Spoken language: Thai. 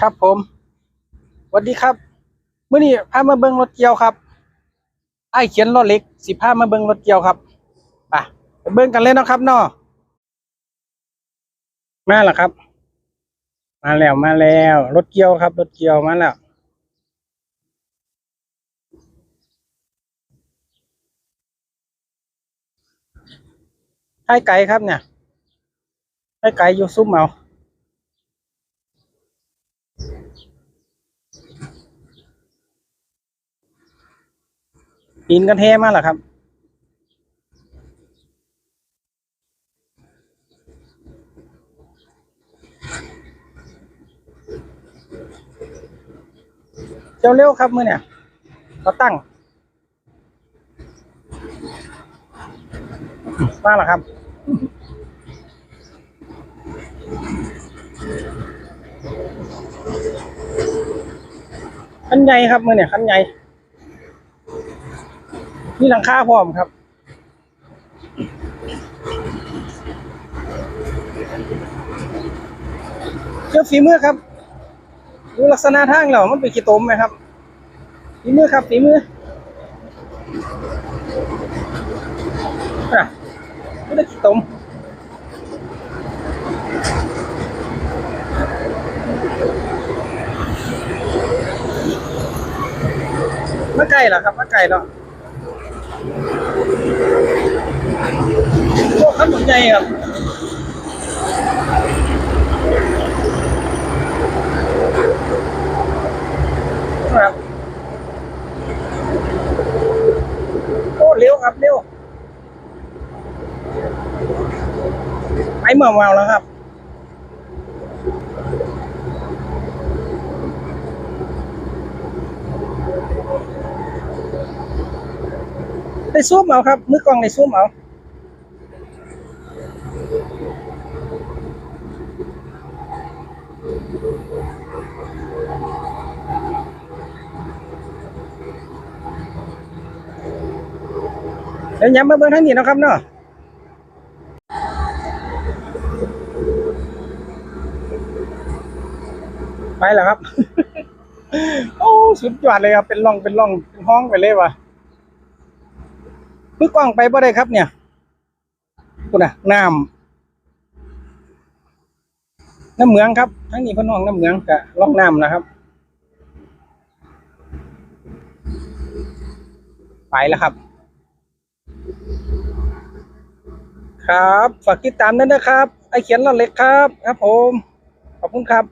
ครับผมสวัสดีครับเมื่อนี้พามาเบิ้งรถเกี่ยวครับไอ้เขียนรถเล็กสิพามาเบิ้งรถเกี่ยวครับไปไปเบิ้งกันเลยนะครับเนาะมาแล้วครับ มาแล้วมาแล้วรถเกี่ยวครับรถเกี่ยวมาแล้วให้ไก่ครับเนี่ยให้ไก่อยู่ซุ้มเอา ปีนกันเท่มาเหรอครับ เจ้าเร็วครับมือเนี่ยเขาตั้งมาเหรอครับคันใหญ่ครับมือเนี่ยคันใหญ่ มีหลังคาพร้อมครับ เจ้าฝีมือครับดูลักษณะทางแล้วมันเป็นขี้ตมไหมครับฝีมือครับฝีมืออะไม่ได้ขี้ตมมาไก่เหรอครับมาไก่เนาะ โอ้ขนมใหญ่ครับครับโอ้เร็วครับเร็วไปเมื่อวานแล้วครับได้ซูมเอาครับมือกล้องได้ซูมเอา เดี๋ยวย้ำมาเบิ่งทางนี้นะครับเนาะไปแล้วครับ โอ้ สุดยอดเลยครับ เป็นร่อง เป็นร่อง เป็นห้องไปเลยว่ะมือกล้องไปบ่ได้ครับเนี่ยคุณน่ะน้ำ น้ำเหมืองครับทั้งนี้เพ่น้องน้ำเหมืองกับล่องน้ำนะครับ ไปแล้วครับ ครับ ฝากติดตามด้วยนะครับ ไอเขียนเราเล็กครับ ครับผม ขอบคุณครับ